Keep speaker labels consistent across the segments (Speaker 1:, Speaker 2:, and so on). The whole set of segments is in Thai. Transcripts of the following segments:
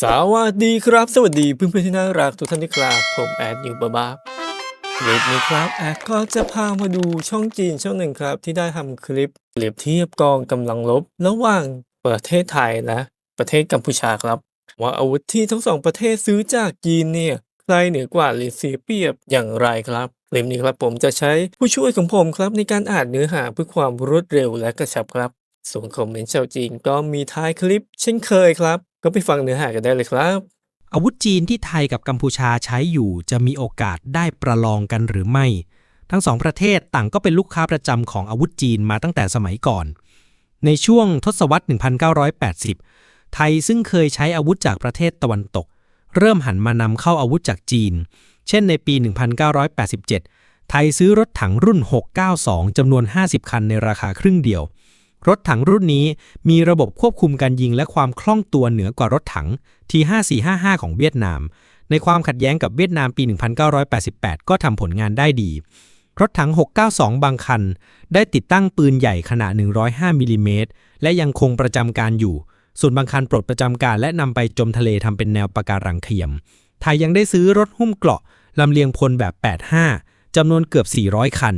Speaker 1: สวัสดีครับ สวัสดีเพื่อนๆที่น่ารักทุกท่านนะครับ ผมแอดอยู่บ้าบาคลิปนี้ครับแอดก็จะพามาดูช่องจีนช่องหนึ่งครับ ที่ได้ทำคลิปเปรียบเทียบกองกำลังรบระหว่างประเทศไทยและประเทศกัมพูชาครับ ว่าอาวุธที่ทั้งสองประเทศซื้อจากจีนเนี่ยใครเหนือกว่าหรือเสียเปรียบอย่างไรครับคลิปนี้ครับผมจะใช้ผู้ช่วยของผมครับในการอ่านเนื้อหาเพื่อความรวดเร็วและกระชับครับ ส่วนคอมเมนต์ชาวจีนก็มีท้ายคลิป เช่นเคยครับ ก็ไปฟังเนื้อหากันได้เลยครับ
Speaker 2: อาวุธจีนที่ไทยกับกัมพูชาใช้อยู่จะมีโอกาสได้ประลองกันหรือไม่ ทั้งสองประเทศต่างก็เป็นลูกค้าประจำของอาวุธจีนมาตั้งแต่สมัยก่อน ในช่วงทศวรรษ 1980 ไทยซึ่งเคยใช้อาวุธจากประเทศตะวันตก เริ่มหันมานำเข้าอาวุธจากจีน เช่นในปี 1987 ไทยซื้อรถถังรุ่น 692จำนวน 50 คันในราคาครึ่งเดียว รถถังรุ่นนี้มีระบบควบคุมการยิงและความคล่องตัวเหนือกว่ารถถัง T5455 ของเวียดนาม ในความขัดแย้งกับเวียดนามปี 1988 ก็ทำผลงานได้ดี รถถัง 692 บางคัน ได้ติดตั้งปืนใหญ่ขนาด 105 มิลลิเมตร และยังคงประจำการอยู่ ส่วนบางคันปลดประจำการและนำไปจมทะเลทำเป็นแนวปะการังเทียม ไทยยังได้ซื้อรถหุ้มเกราะลำเลียงพลแบบ 85จำนวนเกือบ 400 คัน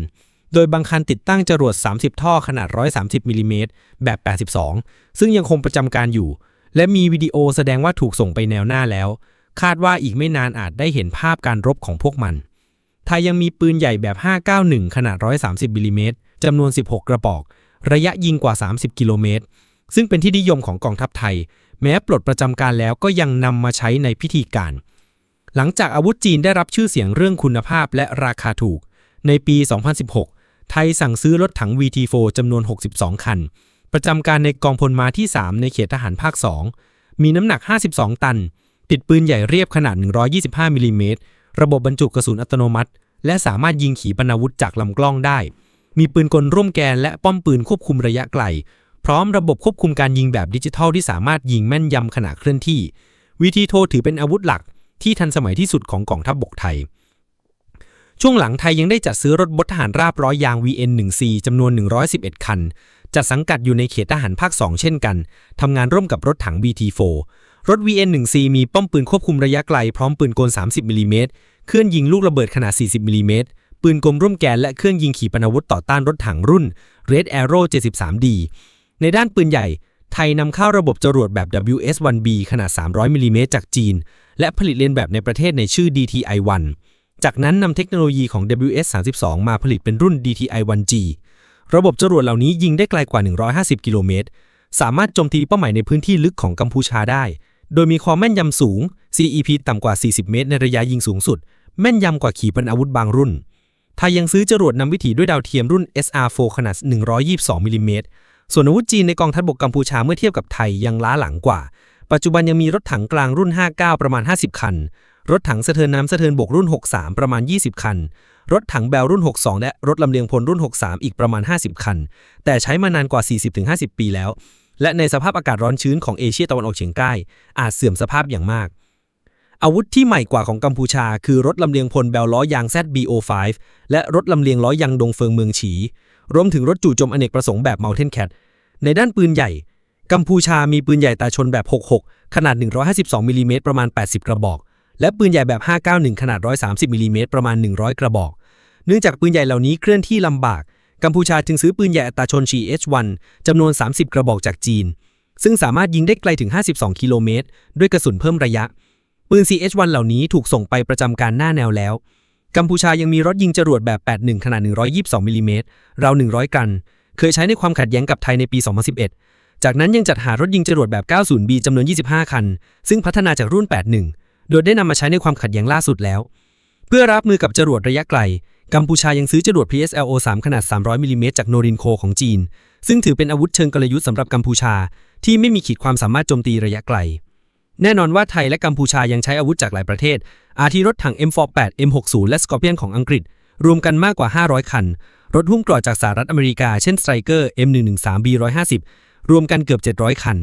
Speaker 2: โดยบางคันติดตั้งจรวด 30 ท่อขนาด 130มิลลิเมตรแบบ 82 ซึ่งยังคงประจำการอยู่ และมีวิดีโอแสดงว่าถูกส่งไปแนวหน้าแล้ว คาดว่าอีกไม่นานอาจได้เห็นภาพการรบของพวกมันไทยยังมีปืนใหญ่แบบ 591 ขนาด 130มิลลิเมตรจำนวน 16 กระบอก ระยะยิงกว่า 30 กิโลเมตร ซึ่งเป็นที่นิยมของกองทัพไทย แม้ปลดประจำการแล้วก็ยังนำมาใช้ในพิธีการ หลังจากอาวุธจีนได้รับชื่อเสียงเรื่องคุณภาพและราคาถูก ในปี 2016 ไทยสั่งซื้อรถถัง VT4 จำนวน 62 คัน ประจำการในกองพลมาที่ 3 ในเขตทหารภาค 2 มีน้ำหนัก 52 ตัน ติดปืนใหญ่เรียบขนาด 125มิลลิเมตรระบบบรรจุกระสุนอัตโนมัติ และสามารถยิงขีปนาวุธจากลำกล้องได้ มีปืนกลร่วมแกนและป้อมปืนควบคุมระยะไกล พร้อมระบบควบคุมการยิงแบบดิจิทัลที่สามารถยิงแม่นยำขณะเคลื่อนที่วิธีโทถือเป็นอาวุธหลักที่ทันสมัยที่สุดของกองทัพบบกไทย ช่วงหลังไทยยังได้จัดซื้อรถบดทหารราบร้อยยาง VN1C จำนวน 111 คัน จัดสังกัดอยู่ในเขตทหารภาค 2 เช่นกัน ทำงานร่วมกับรถถัง BT4 รถ VN1C มีป้อมปืนควบคุมระยะไกล พร้อมปืนกล 30มิลลิเมตร เครื่องยิงลูกระเบิดขนาด 40มิลลิเมตร ปืนกลมร่วมแกนและเครื่องยิงขีปนาวุธต่อต้านรถถังรุ่น Red Arrow 73D ในด้านปืนใหญ่ ไทยนำเข้าระบบจรวดแบบ WS-1B ขนาด 300มิลลิเมตรจากจีน และผลิตเลียนแบบในประเทศในชื่อ DTI-1 จากนั้นนำเทคโนโลยีของ WS-32 มาผลิตเป็นรุ่น DTI-1G ระบบจรวดเหล่านี้ยิงได้ไกลกว่า 150 กิโลเมตร สามารถโจมตีเป้าหมายในพื้นที่ลึกของกัมพูชาได้ โดยมีความแม่นยำสูง CEP ต่ำกว่า 40 เมตร ในระยะยิงสูงสุด แม่นยำกว่าขีปนาวุธบางรุ่น ไทยยังซื้อจรวดนำวิถีด้วยดาวเทียมรุ่น SR4 ขนาด 122มิลลิเมตร ส่วนอาวุธจีนในกองทัพบกกัมพูชาเมื่อเทียบกับไทยยังล้าหลังกว่า ปัจจุบันยังมีรถถังกลางรุ่น 59 ประมาณ 50 คัน รถถังสะเทินน้ำสะเทินบกรุ่น 63 ประมาณ 20 คัน รถถังแบลรุ่น 62 และรถลำเลียงพลรุ่น 63 อีกประมาณ 50 คัน แต่ใช้มานานกว่า 40-50 ปีแล้ว และในสภาพอากาศร้อนชื้นของเอเชียตะวันออกเฉียงใต้อาจเสื่อมสภาพอย่างมาก อาวุธที่ใหม่กว่าของกัมพูชา คือรถลำเลียงพลแบลล้อยาง ZBO5 และรถลำเลียงล้อยางดงเฟิงเมืองฉี รวมถึงรถจู่โจมอเนกประสงค์แบบ Mountain Cat ในด้านปืนใหญ่กัมพูชามีปืนใหญ่ตาชนแบบ 66 ขนาด 152มิลลิเมตรประมาณ 80 กระบอก และปืนใหญ่แบบ 591 ขนาด 130มิลลิเมตรประมาณ 100 กระบอก เนื่องจากปืนใหญ่เหล่านี้เคลื่อนที่ลำบาก กัมพูชาจึงซื้อปืนใหญ่อัตราชน CH1 จำนวน 30 กระบอกจากจีน ซึ่งสามารถยิงได้ไกลถึง 52 กิโลเมตร ด้วยกระสุนเพิ่มระยะ ปืน CH1 เหล่านี้ถูกส่งไปประจำการหน้าแนวแล้ว กัมพูชายังมีรถยิงจรวดแบบ 81 ขนาด 122มิลลิเมตรราว 100 กัน เคยใช้ในความขัดแย้งกับไทยในปี 2011 จากนั้นยังจัดหารถยิงจรวดแบบ 90B จำนวน 25 คัน ซึ่งพัฒนาจากรุ่น 81 โดยได้นำมาใช้ในความขัดแย้งล่าสุดแล้ว เพื่อรับมือกับจรวดระยะไกล กัมพูชายังซื้อจรวด PSLO-3 ขนาด 300 มิลลิเมตรจากโนรินโคของจีน ซึ่งถือเป็นอาวุธเชิงกลยุทธ์สำหรับกัมพูชา ที่ไม่มีขีดความสามารถโจมตีระยะไกล แน่นอนว่าไทยและกัมพูชายังใช้อาวุธจากหลายประเทศ อาทิรถถัง M48 M60 และ Scorpion ของอังกฤษ รวมกันมากกว่า 500 คัน รถหุ้มเกราะจากสหรัฐอเมริกา เช่น Striker M113B150 รวมกันเกือบ 700 คัน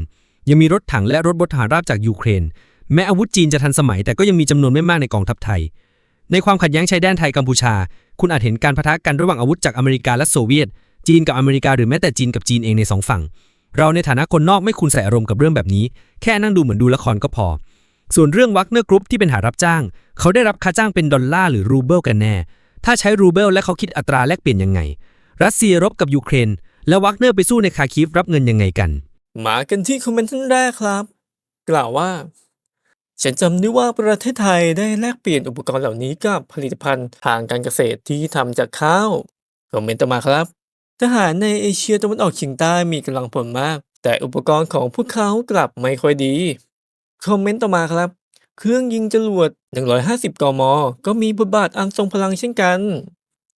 Speaker 2: ยังมีรถถังและรถบดทหารราบจากยูเครน แม้อาวุธจีนจะทันสมัยแต่ก็ยังมีจำนวนไม่มากในกองทัพไทย ในความขัดแย้งชายแดนไทยกัมพูชา คุณอาจเห็นการพะทะกันระหว่างอาวุธจากอเมริกาและโซเวียต จีนกับอเมริกาหรือแม้แต่จีนกับจีนเองในสองฝั่ง เราในฐานะคนนอกไม่คุณใส่อารมณ์กับเรื่องแบบนี้ แค่นั่งดูเหมือนดูละครก็พอ ส่วนเรื่องวักเนอร์กรุ๊ปที่เป็นหารับจ้าง เขาได้รับค่าจ้างเป็นดอลลาร์หรือรูเบิลกันแน่ ถ้าใช้รูเบิลและเขาคิดอัตราแลกเปลี่ยนยังไง รัสเซียรบกับยูเครน แล้ววักเนอร์ไปสู้ในคาคีฟรับเงินยังไงกัน
Speaker 1: มากันที่คอมเมนต์ท่านแรกครับ กล่าวว่า ฉันจำได้ว่าประเทศไทยได้แลกเปลี่ยนอุปกรณ์เหล่านี้กับผลิตภัณฑ์ทางการเกษตรที่ทำจากข้าวคอมเมนต์ต่อมาครับ ทหารในเอเชียตะวันออกเฉียงใต้มีกำลังผลมาก แต่อุปกรณ์ของพวกเขากลับไม่ค่อยดีคอมเมนต์ต่อมาครับ เครื่องยิงจรวด 150 กม ก็มีบทบาทอันทรงพลังเช่นกัน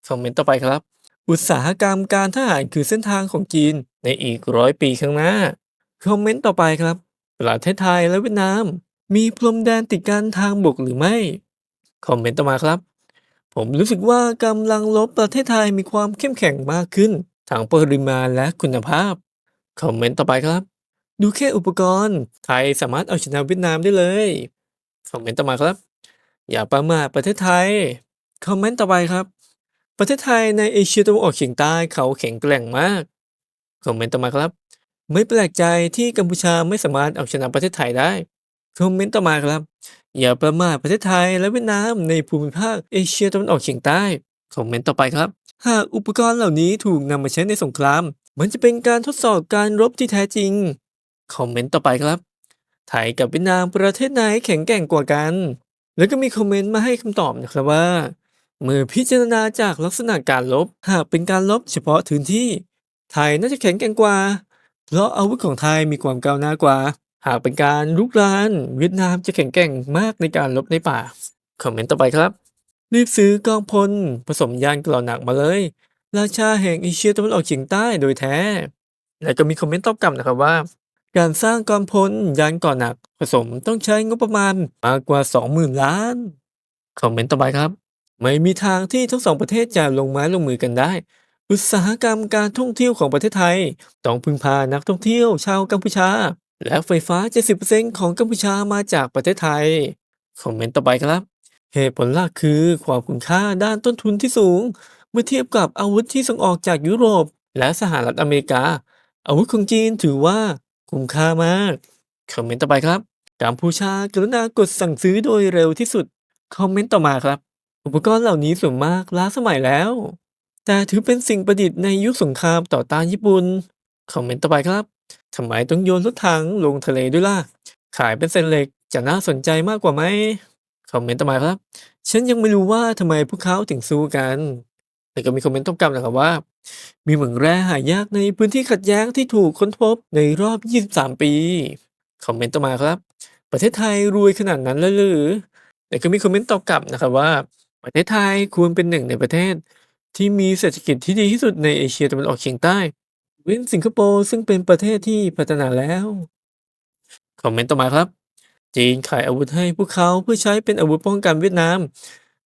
Speaker 1: คอมเมนต์ต่อไปครับ อุตสาหกรรมการทหารคือเส้นทางของจีนในอีกร้อยปีข้างหน้าคอมเมนต์ต่อไปครับ ประเทศไทยและเวียดนาม มีพรมแดนติดกันทางบกหรือไม่ คอมเมนต์ต่อมาครับ ผมรู้สึกว่ากำลังลบประเทศไทยมีความเข้มแข็งมากขึ้นทั้งปริมาณและคุณภาพ คอมเมนต์ต่อไปครับ ดูแค่อุปกรณ์ ไทยสามารถเอาชนะเวียดนามได้เลย คอมเมนต์ต่อมาครับ อย่าประมาทประเทศไทย คอมเมนต์ต่อไปครับ ประเทศไทยในเอเชียตะวันออกเฉียงใต้เขาแข็งแกร่งมาก คอมเมนต์ต่อมาครับ ไม่แปลกใจที่กัมพูชาไม่สามารถเอาชนะประเทศไทยได้ คอมเมนต์ต่อมาครับ อย่าประมาทประเทศไทยและเวียดนามในภูมิภาคเอเชียตะวันออกเฉียงใต้ คอมเมนต์ต่อไปครับ หากอุปกรณ์เหล่านี้ถูกนำมาใช้ในสงคราม มันจะเป็นการทดสอบการรบที่แท้จริง คอมเมนต์ต่อไปครับ ไทยกับเวียดนามประเทศไหนแข็งแกร่งกว่ากัน แล้วก็มีคอมเมนต์มาให้คำตอบนะครับว่า เมื่อพิจารณาจากลักษณะการลบ หากเป็นการลบเฉพาะพื้นที่ ไทยน่าจะแข็งแกร่งกว่า เพราะอาวุธของไทยมีความก้าวหน้ากว่า หากเป็นการลุกรานเวียดนามจะแข็งแกร่งมากในการลบในป่า คอมเมนต์ต่อไปครับ รีบซื้อกองพล ผสมยานเกราหนักมาเลย ราชาแห่งเอเชียตะวันออกเฉียงใต้โดยแท้ และก็มีคอมเมนต์ตอบกลับนะครับว่า การสร้างกองพลยานกราะหนัก ผสมต้องใช้งบประมาณมากกว่า 20,000 ล้าน คอมเมนต์ต่อไปครับ ไม่มีทางที่ทั้งสองประเทศจะลงไม้ลงมือกันได้ อุตสาหกรรมการท่องเที่ยวของประเทศไทย ต้องพึ่งพานักท่องเที่ยวชาวกัมพูชา และไฟฟ้า 70%ของกัมพูชามาจากประเทศไทย คอมเมนต์ต่อไปครับ เหตุผลหลักคือความคุ้มค่าด้านต้นทุนที่สูง เมื่อเทียบกับอาวุธที่ส่งออกจากยุโรป และสหรัฐอเมริกา อาวุธของจีนถือว่าคุ้มค่ามาก คอมเมนต์ต่อไปครับกัมพูชากรุณากดสั่งซื้อโดยเร็วที่สุด คอมเมนต์ต่อมาครับ อุปกรณ์เหล่านี้ส่วนมากล้าสมัยแล้ว แต่ถือเป็นสิ่งประดิษฐ์ในยุคสงครามต่อต้านญี่ปุ่น คอมเมนต์ต่อไปครับ ทำไมต้องโยนรถถังลงทะเลด้วยล่ะ ขายเป็นเศษเหล็กจะน่าสนใจมากกว่าไหมคอมเมนต์ต่อมาครับ ฉันยังไม่รู้ว่าทำไมพวกเขาถึงสู้กัน แต่ก็มีคอมเมนต์ตอบกลับนะครับว่า มีเหมืองแร่หายากในพื้นที่ขัดแย้งที่ถูกค้นพบในรอบ 23 ปี คอมเมนต์ต่อมาครับ ประเทศไทยรวยขนาดนั้นเลยหรือ แต่ก็มีคอมเมนต์ตอบกลับนะครับว่า ประเทศไทยควรเป็นหนึ่งในประเทศ ที่มีเศรษฐกิจที่ดีที่สุดในเอเชียตะวันออกเฉียงใต้ เว้นสิงคโปร์ซึ่งเป็นประเทศที่พัฒนาแล้ว คอมเมนต์ต่อมาครับ จีนขายอาวุธให้พวกเขาเพื่อใช้เป็นอาวุธป้องกันเวียดนาม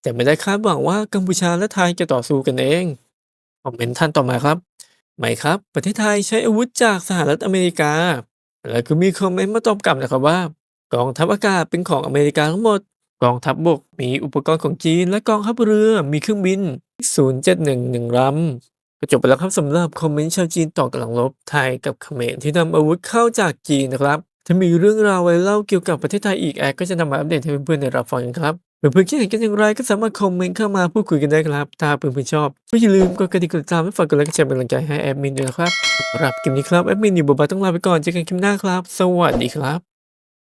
Speaker 1: แต่ไม่ได้คาดหวังว่ากัมพูชาและไทยจะต่อสู้กันเอง คอมเมนต์ท่านต่อมาครับไม่ครับ ประเทศไทยใช้อาวุธจากสหรัฐอเมริกา แล้วก็มีคอมเมนต์มาตอบกลับนะครับว่า กองทัพอากาศเป็นของอเมริกาทั้งหมด กองทัพบบกมีอุปกรณ์ของจีน และกองทัพเรือมีเครื่องบิน 0711ลำ ก็จบไปแล้วครับสำหรับคอมเมนต์ชาวจีนต่อกำลังรบไทยกับเขมรที่นำอาวุธเข้าจากจีนนะครับ ถ้ามีเรื่องราวไว้เล่าเกี่ยวกับประเทศไทยอีกแอดก็จะนำมาอัปเดตให้เพื่อนๆได้รับฟังกันครับเพื่อนๆคิดเห็นกันอย่างไรก็สามารถคอมเมนต์เข้ามาพูดคุยกันได้ครับ ถ้าเพื่อนๆชอบก็อย่าลืมกดกระดิ่งกดติดตามและฝากกดไลค์กดแชร์เป็นกำลังใจให้แอดมินด้วยนะครับสำหรับคลิปนี้ครับแอดมินอยู่บบาต้องลาไปก่อนเจอกันคลิปหน้าครับ สวัสดีครับ